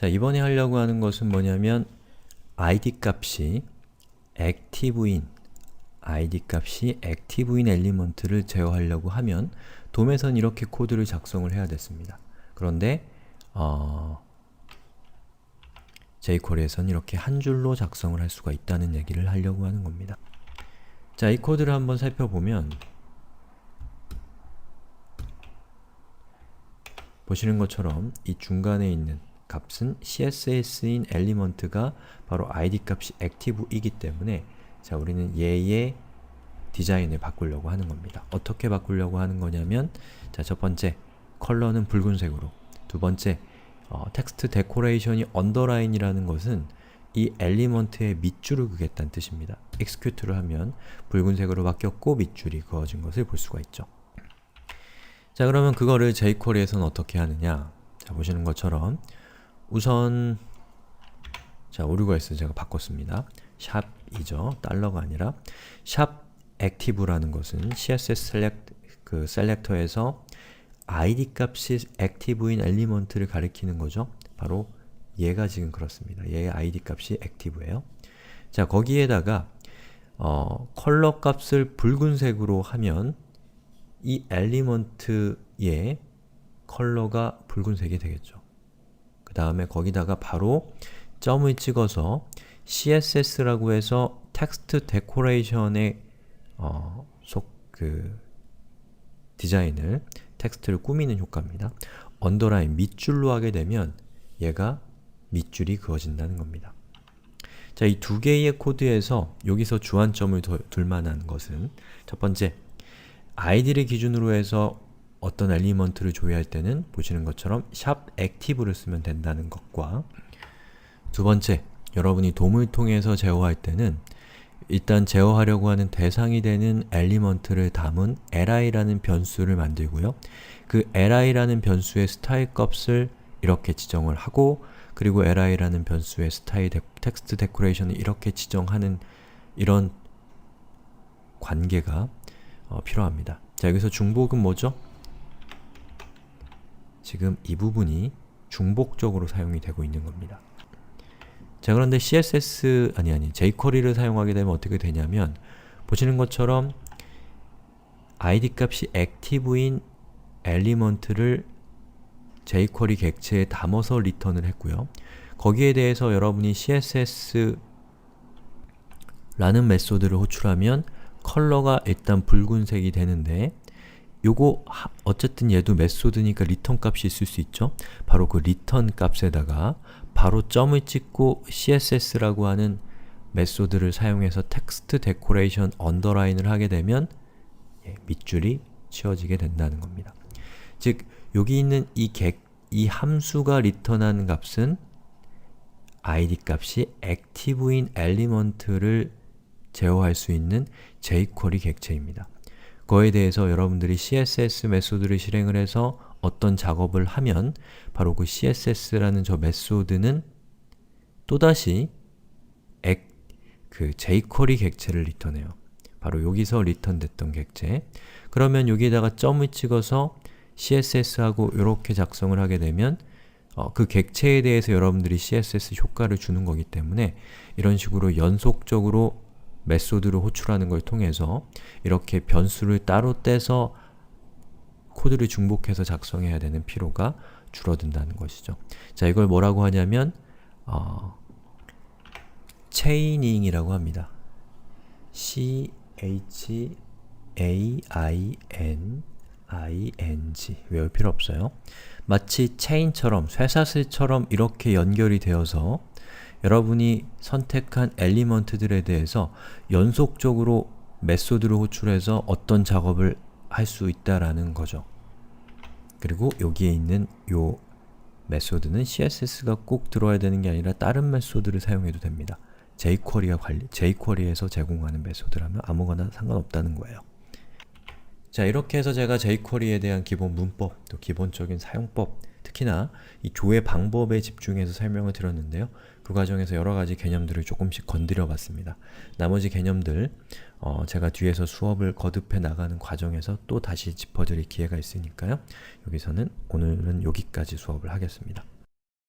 자, 이번에 하려고 하는 것은 뭐냐면 id 값이 active인 id 값이 active인 엘리먼트를 제어하려고 하면 돔에선 이렇게 코드를 작성을 해야 됐습니다. 그런데 어, jQuery에선 이렇게 한 줄로 작성을 할 수가 있다는 얘기를 하려고 하는 겁니다. 자, 이 코드를 한번 살펴보면 보시는 것처럼 이 중간에 있는 값은 CSS인 엘리먼트가 바로 id 값이 active이기 때문에 자, 우리는 얘의 디자인을 바꾸려고 하는 겁니다. 어떻게 바꾸려고 하는 거냐면 자, 첫 번째, 컬러는 붉은색으로 두 번째, 어, 텍스트 데코레이션이 언더라인이라는 것은 이 엘리먼트의 밑줄을 그겠다는 뜻입니다. execute를 하면 붉은색으로 바뀌었고 밑줄이 그어진 것을 볼 수가 있죠. 자 그러면 그거를 jQuery에서는 어떻게 하느냐 자 보시는 것처럼 우선 자 오류가 있어서 제가 바꿨습니다. 샵이죠. 달러가 아니라 샵 active라는 것은 css select 그 셀렉터에서 id 값이 active인 엘리먼트를 가리키는 거죠. 바로 얘가 지금 그렇습니다. 얘의 id 값이 active예요. 자 거기에다가 어, 컬러 값을 붉은색으로 하면 이 엘리먼트의 컬러가 붉은색이 되겠죠. 그 다음에 거기다가 바로 점을 찍어서 CSS라고 해서 텍스트 데코레이션의 어, 속그 디자인을 텍스트를 꾸미는 효과입니다. 언더라인 밑줄로 하게 되면 얘가 밑줄이 그어진다는 겁니다. 자, 이 두 개의 코드에서 여기서 주안점을 둘 만한 것은 첫 번째, id를 기준으로 해서 어떤 엘리먼트를 조회할 때는 보시는 것처럼 샵 active를 쓰면 된다는 것과 두 번째, 여러분이 돔을 통해서 제어할 때는 일단 제어하려고 하는 대상이 되는 엘리먼트를 담은 li라는 변수를 만들고요. 그 li라는 변수의 스타일 값을 이렇게 지정을 하고 그리고 li라는 변수의 스타일 데, 텍스트 데코레이션을 이렇게 지정하는 이런 관계가 어, 필요합니다. 자, 여기서 중복은 뭐죠? 지금 이 부분이 중복적으로 사용이 되고 있는 겁니다. 자, 그런데 CSS, 아니 아니, jQuery를 사용하게 되면 어떻게 되냐면 보시는 것처럼 id 값이 active인 엘리먼트를 jQuery 객체에 담아서 리턴을 했고요. 거기에 대해서 여러분이 css 라는 메소드를 호출하면 컬러가 일단 붉은색이 되는데 요거 하, 어쨌든 얘도 메소드니까 리턴 값이 있을 수 있죠. 바로 그 리턴 값에다가 바로 점을 찍고 css라고 하는 메소드를 사용해서 텍스트 데코레이션 언더라인을 하게 되면 예, 밑줄이 치워지게 된다는 겁니다. 즉 여기 있는 이, 객, 이 함수가 리턴하는 값은 id 값이 active인 엘리먼트를 제어할 수 있는 jQuery 객체입니다. 그거에 대해서 여러분들이 css 메소드를 실행을 해서 어떤 작업을 하면 바로 그 css라는 저 메소드는 또다시 액, 그 jQuery 객체를 리턴해요. 바로 여기서 리턴됐던 객체. 그러면 여기에다가 점을 찍어서 css하고 이렇게 작성을 하게 되면 어, 그 객체에 대해서 여러분들이 css 효과를 주는 거기 때문에 이런 식으로 연속적으로 메소드를 호출하는 걸 통해서 이렇게 변수를 따로 떼서 코드를 중복해서 작성해야 되는 필요가 줄어든다는 것이죠. 자, 이걸 뭐라고 하냐면 어, 체이닝이라고 합니다. C H A I N ing 외울 필요 없어요. 마치 체인처럼, 쇠사슬처럼 이렇게 연결이 되어서 여러분이 선택한 엘리먼트들에 대해서 연속적으로 메소드를 호출해서 어떤 작업을 할 수 있다라는 거죠. 그리고 여기에 있는 요 메소드는 CSS가 꼭 들어야 되는 게 아니라 다른 메소드를 사용해도 됩니다. jQuery가 관리, jQuery에서 제공하는 메소드라면 아무거나 상관없다는 거예요. 자 이렇게 해서 제가 jQuery에 대한 기본 문법, 또 기본적인 사용법, 특히나 이 조회 방법에 집중해서 설명을 드렸는데요. 그 과정에서 여러 가지 개념들을 조금씩 건드려 봤습니다. 나머지 개념들 어, 제가 뒤에서 수업을 거듭해 나가는 과정에서 또 다시 짚어드릴 기회가 있으니까요. 여기서는 오늘은 여기까지 수업을 하겠습니다.